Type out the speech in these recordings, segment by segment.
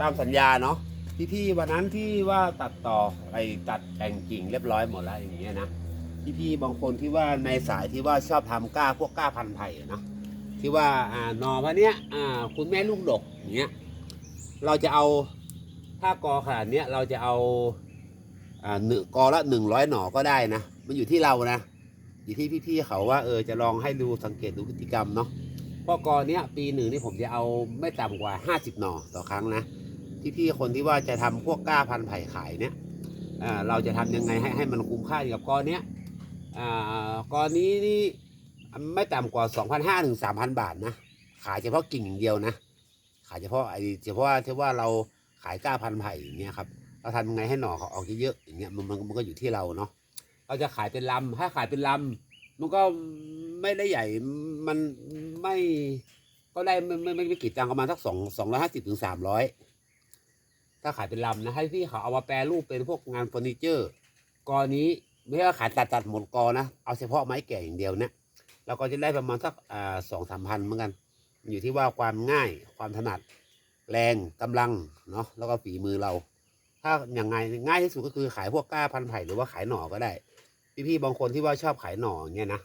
ตามสัญญาเนาะพี่พี่วันนั้นที่ว่าตัดต่อไอ้ตัดแต่งกิ่งเรียบร้อยหมดแล้วอย่างเงี้ยนะพี่พี่บางคนที่ว่าในสายที่ว่าชอบทำกล้าพวกกล้าพันธุ์ไผ่อะนะที่ว่าอ่าหนอพะเนี้ยอ่าคุณแม่ลูกดกอย่างเงี้ยเราจะเอาถ้ากอขนาดเนี้ยเราจะเอาอ่าหนึ่งกอละหนึ่งร้อยหน่อก็ได้นะมันอยู่ที่เรานะอยู่ที่พี่ๆเขาว่าเออจะลองให้ดูสังเกตดูพฤติกรรมเนาะเพราะกอเนี้ยปีหนึ่งนี่ผมจะเอาไม่ต่ำกว่าห้าสิบหน่อต่อครั้งนะ พี่ๆคนที่ว่าจะทำพวกกล้าพันธุ์ไผ่ขายเนี่ยเราจะทำยังไงให้ให้มันคุ้มค่ากับกอเนี้ยอ่ากอนี้นี่ไม่ต่ำกว่าสองพันห้าถึงสามพันบาทนะ ขายเฉพาะกิ่งอย่างเดียวนะ ขายเฉพาะไอ้เฉพาะที่ว่าเราขายกล้าพันไผ่อย่างเงี้ยครับเราทำยังไงให้หน่อเขาออกเยอะๆอย่างเงี้ยมันมันมันก็อยู่ที่เราเนาะเราจะขายเป็นลำถ้าขายเป็นลำมันก็ไม่ได้ใหญ่มันไม่ก็ได้ไม่ไม่ไม่ไม่กี่ตังค์ประมาณสักสองสองร้อยห้าสิบถึงสามร้อย ถ้าขายเป็นลำนะให้พี่เขาเอามาแปรรูปเป็นพวกงานเฟอร์นิเจอร์กอนี้ไม่ใช่ว่าขายตัดตัดหมดกอนะเอาเฉพาะไม้แก่อย่างเดียวนี่ยเราก็จะได้ประมาณสักสองสามพันเหมือนกัน อยู่ที่ว่าความง่ายความถนัดแรงกำลังเนาะแล้วก็ฝีมือเรา ถ้าอย่างไงง่ายที่สุดก็คือขายพวกกล้าพันไผ่หรือว่าขายหน่อก็ได้ พี่ๆบางคนที่ว่าชอบขายหน่อเงี้ยนะ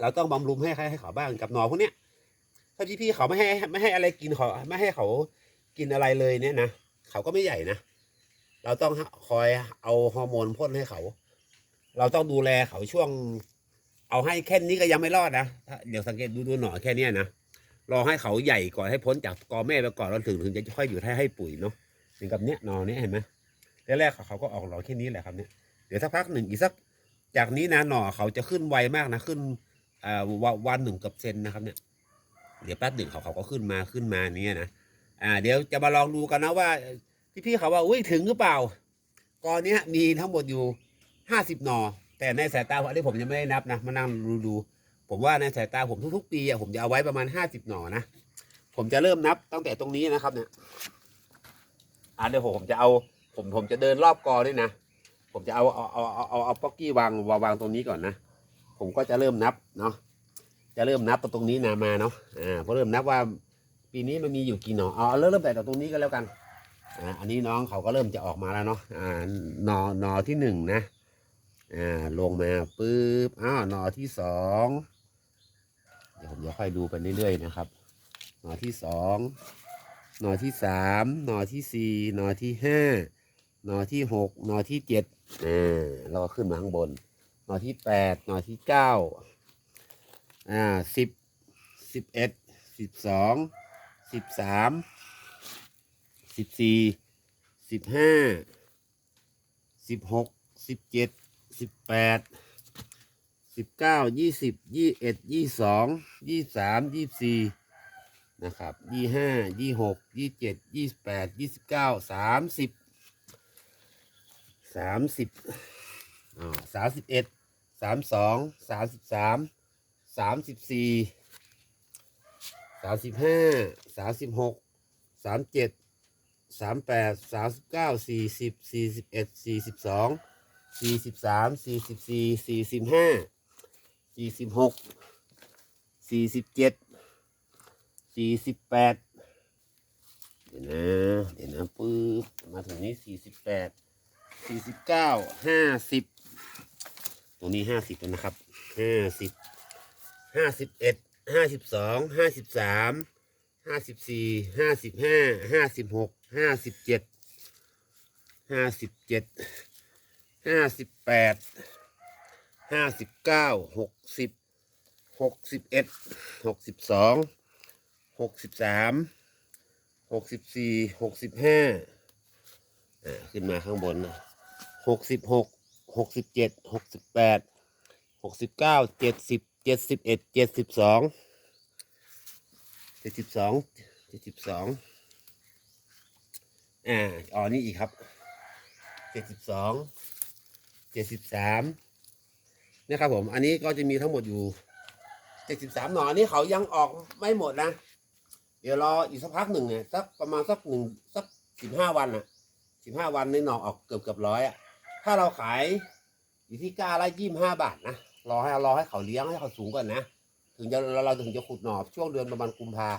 เราต้องบำรุงให้ให้ให้เขาบ้างกับหน่อพวกเนี้ยถ้าพี่ๆเขาไม่ให้ไม่ให้อะไรกินเขาไม่ให้เขากินอะไรเลยเนี่ยนะ เขาก็ไม่ใหญ่นะ เราต้องคอยเอาฮอร์โมนพ่นให้เขา เราต้องดูแลเขาช่วง เอาให้แค่นี้ก็ยังไม่รอดนะเดี๋ยวสังเกตดูดูหน่อแค่เนี้ยนะรอให้เขาใหญ่ก่อนให้พ้นจากกอแม่ไปก่อนแล้วถึงถึงจะค่อยอยู่ให้ให้ปุ๋ยเนาะเหมือนกับเนี้ยหนอเนี้ยเห็นไหมแรกๆเขาก็ออกหน่อแค่นี้แหละครับเนี่ยเดี๋ยวสักพักหนึ่งอีกสักจากนี้นะหน่อเขาจะขึ้นไวมากนะขึ้นอ่าวันวันหนึ่งกับเซนนะครับเนี่ยเดี๋ยวแป๊บหนึ่งเขาเขาก็ขึ้นมาขึ้นมาเนี้ยนะ อ่า เดี๋ยวจะมาลองดูกันนะว่าพี่ๆเขาว่าอุ้ยถึงหรือเปล่ากอนเนี้ยมีทั้งหมดอยู่ห้าสิบหนอ แต่ในสายตาผมอันนี้ผมยังไม่ได้นับนะมานั่งดูดูผมว่าในสายตาผมทุก ๆ ปีอะผมจะเอาไว้ประมาณห้าสิบหนอนะผมจะเริ่มนับตั้งแต่ตรงนี้นะครับ เนี่ยอ่าเดี๋ยวผมจะเอาผมผมจะเดินรอบกอด้วยนะผมจะเอาเอาเอาเอาเอาเอาป๊อกกี้วางวางวางตรงนี้ก่อนนะผมก็จะเริ่มนับเนาะจะเริ่มนับตรงนี้นะมาเนาะอ่าพอเริ่มนับว่า ปีนี้มันมีอยู่กี่หน่อเอาเอเริ่มเริ่มแต่ตรงนี้ก็แล้วกันอ่าอันนี้น้องเขาก็เริ่มจะออกมาแล้วเนาะอ่าหนอหนอที่หนึ่งนะอ่าลงมาปุ๊บอ้าวหนอที่สองเดี๋ยวผมจะค่อยดูไปเรื่อยๆนะครับ หนอที่สองหนอที่สามหนอที่สี่หนอที่ห้าหนอที่หกหนอที่เจ็ดอ่าเราก็ขึ้นมาข้างบน หนอที่แปดหนอที่เก้าอ่าสิบสิบเอ็ดสิบสอง สิบสามสิบสี่สิบห้าสิบหกสิบเจ็ดสิบแปดสิบเก้ายี่สิบยี่เอ็ดยี่สองยี่สามยี่สี่นะครับยี่ห้ายี่หกยี่เจ็ดยี่แปดยี่สิบเก้าสามสิบสามสิบอ่าสามสิบเอ็ดสามสองสามสิบสามสามสิบสี่ามสิบห้าสามสิบหกสามเจ็ดสามแปดสามสิบเก้าสี่สิบสี่สิบเอ็ดสี่สิบสองสี่สิบสามสี่สิบสี่สี่สิบห้าสี่สิบหกสี่สิบเจ็ดสี่สิบแปดเดี๋ยวนะเดี๋ยวนะปึ๊บมาถึงนี้สี่สิบแปดสี่สิบเก้าห้าสิบตรงนี้ห้าสิบแล้วนะครับห้าสิบห้าสิบเอ็ด ห้าสิบสองห้าสิบสามห้าสิบสี่ห้าสิบห้าห้าสิบหกห้าสิบเจ็ดห้าสิบเจ็ดห้าสิบแปดห้าสิบเก้าหกสิบหกสิบเอ็ดหกสิบสองหกสิบสามหกสิบสี่หกสิบห้าอ่าขึ้นมาข้างบนนะหกสิบหกหกสิบเจ็ดหกสิบแปดหกสิบเก้าเจ็ดสิบ เจ็ดสิบเอ็ดเจ็ดสิบสองเจ็ดสิบสองเจ็ดสิบสองอ่าอ๋อนี่อีกครับเจ็ดสิบสองเจ็ดสิบสามนี่ครับผม อันนี้ก็จะมีทั้งหมดอยู่เจ็ดสิบสามหน่ออันนี้เขายังออกไม่หมดนะ เดี๋ยวรออีกสักพักหนึ่งเนี่ยสักประมาณสักหนึ่งสักสิบห้าวันอะสิบห้าวันในหน่อออกเกือบเกือบร้อยอะถ้าเราขายอยู่ที่ก้าละยี่สิบห้าบาทนะ รอให้รอให้เขาเลี้ยงให้เขาสูงก่อนนะ ถึงจะเราถึงจะขุดหน่อช่วงเดือนประมาณกุมภา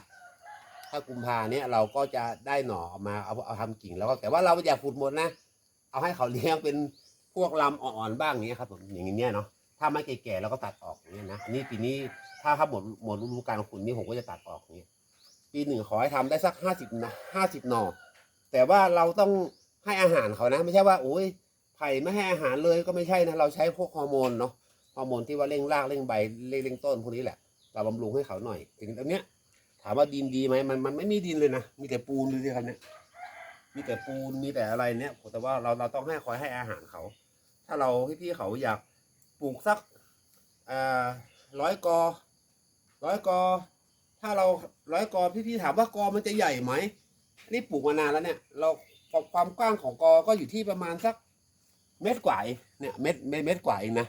ถ้ากุมภาเนี่ยเราก็จะได้หน่อมาเอาเอาทำกิ่งแล้วก็แต่ว่าเราอย่าขุดหมดนะ เอาให้เขาเลี้ยงเป็นพวกลำอ่อนๆบ้างอย่างเงี้ยครับผมอย่างเงี้ยเนาะถ้าไม่แก่ๆเราก็ตัดออกอย่างเงี้ยนะนี่ปีนี้ถ้าถ้าหมดหมดฤดูกาลขุนนี่ผมก็จะตัดออกเงี้ยปีหนึ่งขอให้ทำได้สักห้าสิบนะห้าสิบหน่อแต่ว่าเราต้องให้อาหารเขานะ ไม่ใช่ว่าโอ้ยไผ่ไม่ให้อาหารเลยก็ไม่ใช่นะ เราใช้พวกฮอร์โมนเนาะ ฮอร์โมนที่ว่าเร่งรากเร่งใบเร่งเร่งต้นพวกนี้แหละเราบำรุงให้เขาหน่อย ถึงตรงเนี้ย ถามว่าดินดีไหมมันมันไม่มีดินเลยนะมีแต่ปูนดูสิครับเนี่ยมีแต่ปูนมีแต่อะไรเนี่ยแต่ว่าเราเราต้องให้คอยให้อาหารเขา ถ้าเราพี่ๆเขาอยากปลูกสักร้อยกอร้อยกอ ถ้าเราร้อยกอพี่ๆถามว่ากอมันจะใหญ่ไหมนี่ปลูกมานานแล้วเนี่ย เราความกว้างของกอก็อยู่ที่ประมาณสักเม็ดกว่าเองเนี่ยเม็ดเม็ดเม็ดกว่าเองนะ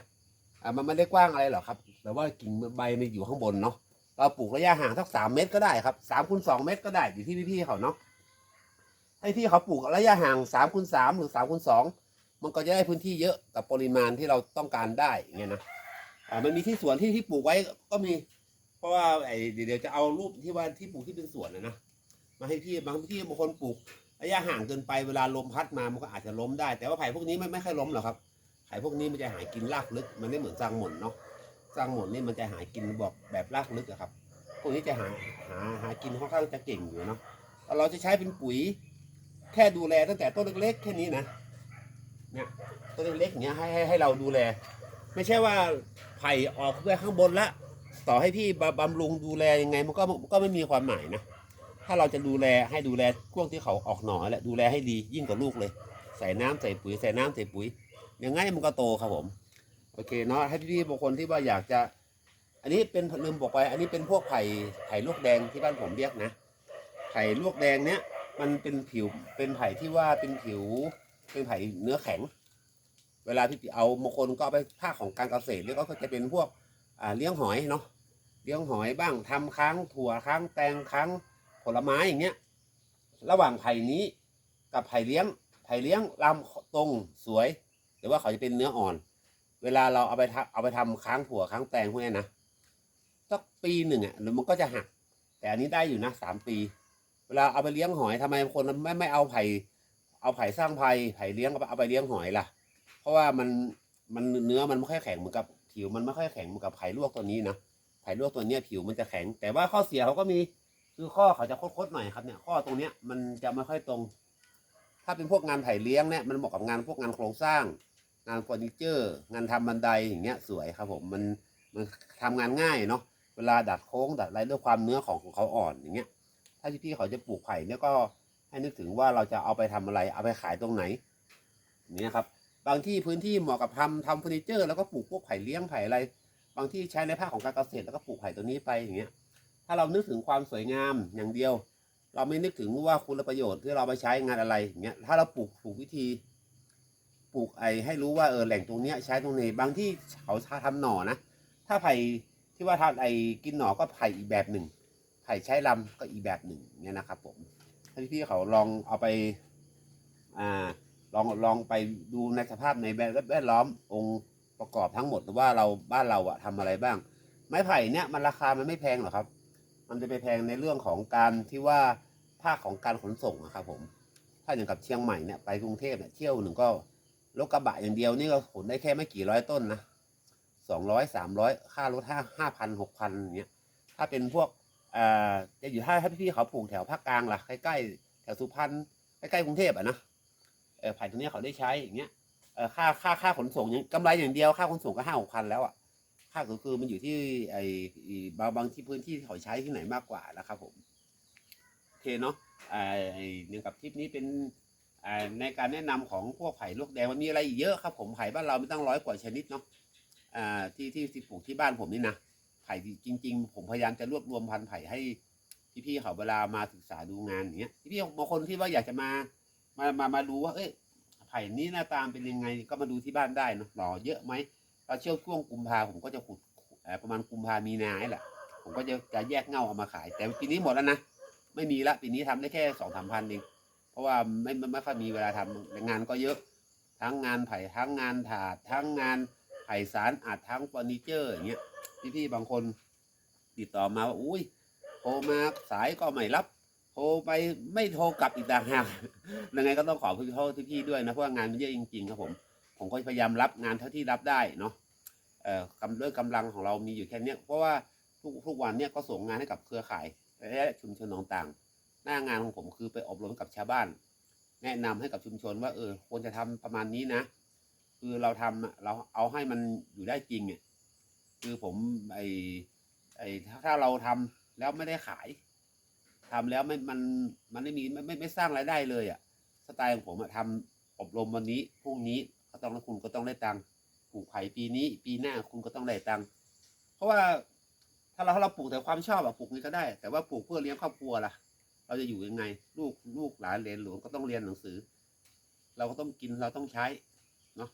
อ่ามันไม่ได้กว้างอะไรหรอกครับ แต่ว่ากิ่งใบมันอยู่ข้างบนเนาะเราปลูกระยะห่างสักสามเมตรก็ได้ครับสามคูณสองเมตรก็ได้อยู่ที่พี่ๆเขาเนาะให้พี่เขาปลูกระยะห่างสามคูณสามหรือสามคูณสองมันก็จะได้พื้นที่เยอะกับปริมาณที่เราต้องการได้อย่างเงี้ยนะอ่ามันมีที่สวนที่ที่ปลูกไว้ก็มี เพราะว่าไอ้เดี๋ยวจะเอารูปที่ว่าที่ปลูกที่เป็นสวนนะนะมาให้พี่บางที่บางคนปลูกระยะห่างเกินไปเวลาลมพัดมามันก็อาจจะล้มได้ แต่ว่าไผ่พวกนี้ไม่ไม่ค่อยล้มหรอกครับ ไผ่พวกนี้มันจะหากินรากลึก มันไม่เหมือนซางหม่นเนาะซางหม่นนี่มันจะหากินบอกแบบรากลึกอะครับ พวกนี้จะหาหาหากินค่อนข้างจะเก่งอยู่เนาะเราจะใช้เป็นปุ๋ย แค่ดูแลตั้งแต่ต้นเล็กๆแค่นี้นะเนี่ยต้นเล็กๆอย่างเงี้ยให้ให้ให้เราดูแล ไม่ใช่ว่าไผ่ออกเพื่อข้างบนละ ต่อให้พี่บำรุงดูแลยังไงมันก็ก็ไม่มีความหมายนะถ้าเราจะดูแลให้ดูแลช่วงที่เขาออกหน่อแหละดูแลให้ดียิ่งกว่าลูกเลย ใส่น้ำใส่ปุ๋ยใส่น้ำใส่ปุ๋ย ยังไงมันก็โตครับผม โอเคเนาะให้พี่ๆบางคนที่ว่าอยากจะ อันนี้เป็นลืมบอกไป อันนี้เป็นพวกไผ่ไผ่ลวกแดงที่บ้านผมเรียกนะไผ่ลวกแดงเนี้ยมันเป็นผิวเป็นไผ่ที่ว่าเป็นผิว เป็นไผ่เนื้อแข็ง เวลาพี่เอาบางคนก็เอาไปภาคของการเกษตรแล้วก็จะเป็นพวกอ่าเลี้ยงหอยเนาะเลี้ยงหอยบ้างทำค้างถั่วค้างแตงค้างผลไม้อย่างเงี้ยระหว่างไผ่นี้กับไผ่เลี้ยงไผ่เลี้ยงลำตรงสวย หรือว่าเขาจะเป็นเนื้ออ่อน เวลาเราเอาไปทำเอาไปทำค้างถั่วค้างแตงพวกนี้นะสักปีหนึ่งอะหรือมันก็จะหัก แต่อันนี้ได้อยู่นะสามปี เวลาเอาไปเลี้ยงหอยทำไมคนไม่ไม่เอาไผ่เอาไผ่สร้างไผ่ไผ่เลี้ยงเอาไปเอาไปเลี้ยงหอยล่ะ เพราะว่ามันมันเนื้อมันไม่ค่อยแข็งเหมือนกับผิวมันไม่ค่อยแข็งเหมือนกับไผ่ลวกตัวนี้นะไผ่ลวกตัวเนี้ยผิวมันจะแข็ง แต่ว่าข้อเสียเขาก็มีคือข้อเขาจะคดๆหน่อยครับเนี่ยข้อตรงเนี้ยมันจะไม่ค่อยตรง ถ้าเป็นพวกงานไผ่เลี้ยงเนี่ยมันเหมาะกับงานพวกงานโครงสร้าง งานเฟอร์นิเจอร์ งานทำบันไดอย่างเงี้ยสวยครับผมมันมันทำงานง่ายเนาะเวลาดัดโค้งดัดอะไรด้วยความเนื้อของของเขาอ่อนอย่างเงี้ย ถ้าพี่ๆเขาจะปลูกไผ่เนี่ยก็ให้นึกถึงว่าเราจะเอาไปทำอะไรเอาไปขายตรงไหนอย่างนี้ยครับบางที่พื้นที่เหมาะกับทำทำเฟอร์นิเจอร์แล้วก็ปลูกพวกไผ่เลี้ยงไผ่อะไร บางที่ใช้ในภาคของการเกษตรแล้วก็ปลูกไผ่ตัวนี้ไปอย่างเงี้ย ถ้าเรานึกถึงความสวยงามอย่างเดียว เราไม่นึกถึงว่าคุณประโยชน์ที่เราไปใช้งานอะไรอย่างเงี้ยถ้าเราปลูกถูกวิธี ปลูกไอ้ให้รู้ว่าเออแหล่งตรงเนี้ยใช้ตรงไหนบางที่เขาทำหน่อนะ ถ้าไผ่ที่ว่าทานไอ้กินหน่อก็ไผ่อีกแบบหนึ่งไผ่ใช้ลำก็อีกแบบหนึ่งเนี่ยนะครับ ผมให้พี่เขาลองเอาไปอ่าลองลองไปดูในสภาพในแวดล้อมองค์ประกอบทั้งหมดว่าเราบ้านเราอะทำอะไรบ้าง ไม้ไผ่เนี่ยมันราคามันไม่แพงหรอกครับ มันจะไปแพงในเรื่องของการที่ว่าภาคของการขนส่งอะครับผม ถ้าอย่างกับเชียงใหม่เนี่ยไปกรุงเทพเนี่ยเที่ยวหนึ่งก็ รถกระบะอย่างเดียวนี่ก็ขนได้แค่ไม่กี่ร้อยต้นนะสองร้อยสามร้อยค่ารถห้าห้าพันหกพันอย่างเงี้ย ถ้าเป็นพวกอ่าจะอยู่ถ้าถ้าพี่เขาปลูกแถวภาคกลางล่ะใกล้ๆแถวสุพรรณใกล้ๆกรุงเทพอะนะเออผ่ตัวเนี้เขาได้ใช้อย่างเงี้ยเออค่าค่าค่าขนส่งยังกำไรอย่างเดียวค่าขนส่งก็ห้าหกพันแล้วอะค่าก็คือมันอยู่ที่ไอ้บางบางที่พื้นที่เขาใช้ที่ไหนมากกว่านะครับผมโอเคเนาะไอ้เนี่ยกับคลิปนี้เป็น ในการแนะนำของพวกไผ่ลวกแดงมันมีอะไรอีกเยอะครับผมไผ่บ้านเราไม่ตั้งร้อยกว่าชนิดเนาะที่ที่ที่ปลูกที่บ้านผมนี่นะไผ่จริง ๆ ผมพยายามจะรวบรวมพันธุ์ไผ่ให้พี่ๆเขาเวลามาศึกษาดูงานอย่างเงี้ยพี่ๆบางคนที่ว่าอยากจะมามามามาดูว่า เอ้ยไผ่นี้หน้าตามเป็นยังไงก็มาดูที่บ้านได้เนอะหน่อเยอะไหมเราเชื่อช่วงกุมภาผมก็จะขุดประมาณกุมภามีนาแหละผมก็จะจะแยกเงาเอามาขาย แต่ปีนี้หมดแล้วนะไม่มีละปีนี้ทำได้แค่สองสามพันเอง ราะว่าไม่ไม่ค่อยมีเวลาทำงานก็เยอะ ทั้งงานไผ่ทั้งงานถาด ทั้งงานไผ่สารอัดทั้งเฟอร์นิเจอร์อย่างเงี้ยพี่ๆบางคนติดต่อมาว่าอุ้ยโทรมาสายก็ไม่รับ โทรไปไม่โทรกลับอีกต่างหากยังไงก็ต้องขอพี่โทษพี่ๆด้วยนะเพราะว่างานมันเยอะจริงๆครับผมผมก็พยายามรับงานเท่าที่รับได้เนาะเอ่อกำด้วยกำลังของเรามีอยู่แค่เนี้ยเพราะว่าทุกทุกวันเนี่ยก็ส่งงานให้กับเครือข่ายและชุมชนต่างๆ หน้างานของผมคือไปอบรมกับชาวบ้าน แนะนำให้กับชุมชนว่าเออควรจะทำประมาณนี้นะ คือเราทำเราเอาให้มันอยู่ได้จริงอะคือผมไอไอถ้าถ้าเราทำแล้วไม่ได้ขายทำแล้วไม่มันมันไม่มีไม่ไม่ไม่สร้างรายได้เลยอะสไตล์ของผมอะทำอบรมวันนี้พรุ่งนี้ก็ต้องคุณก็ต้องได้ตังค์ปลูกไผ่ปีนี้ ปีหน้าคุณก็ต้องได้ตังค์เพราะว่าถ้าเราถ้าเราปลูกแต่ความชอบอะปลูกนี้ก็ได้ แต่ว่าปลูกเพื่อเลี้ยงครอบครัวล่ะ เราจะอยู่ยังไง ลูกลูกหลานเหลนหลวงก็ต้องเรียนหนังสือ เราก็ต้องกินเราต้องใช้เนาะ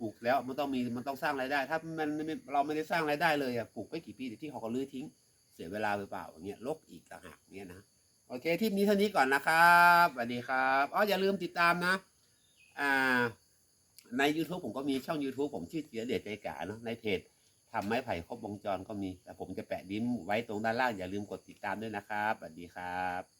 ปลูกแล้วมันต้องมีมันต้องสร้างรายได้ ถ้ามันเราไม่ได้สร้างรายได้เลยอะปลูกไม่กี่ปีเดี๋ยวที่เขาก็ลื้อทิ้ง เสียเวลาไปเปล่าอย่างเงี้ยลกอีกต่างหากเงี้ยนะโอเคทริปนี้เท่านี้ก่อนนะครับสวัสดีครับอ๋ออย่าลืมติดตามนะอ่าใน YouTube ผมก็มีช่อง YouTube ผมชื่อเจียเดชใจกาเนาะในเพจทำไม้ไผ่ครบวงจรก็มี แต่ผมจะแปะลิงก์ไว้ตรงด้านล่างอย่าลืมกดติดตามด้วยนะครับสวัสดีครับ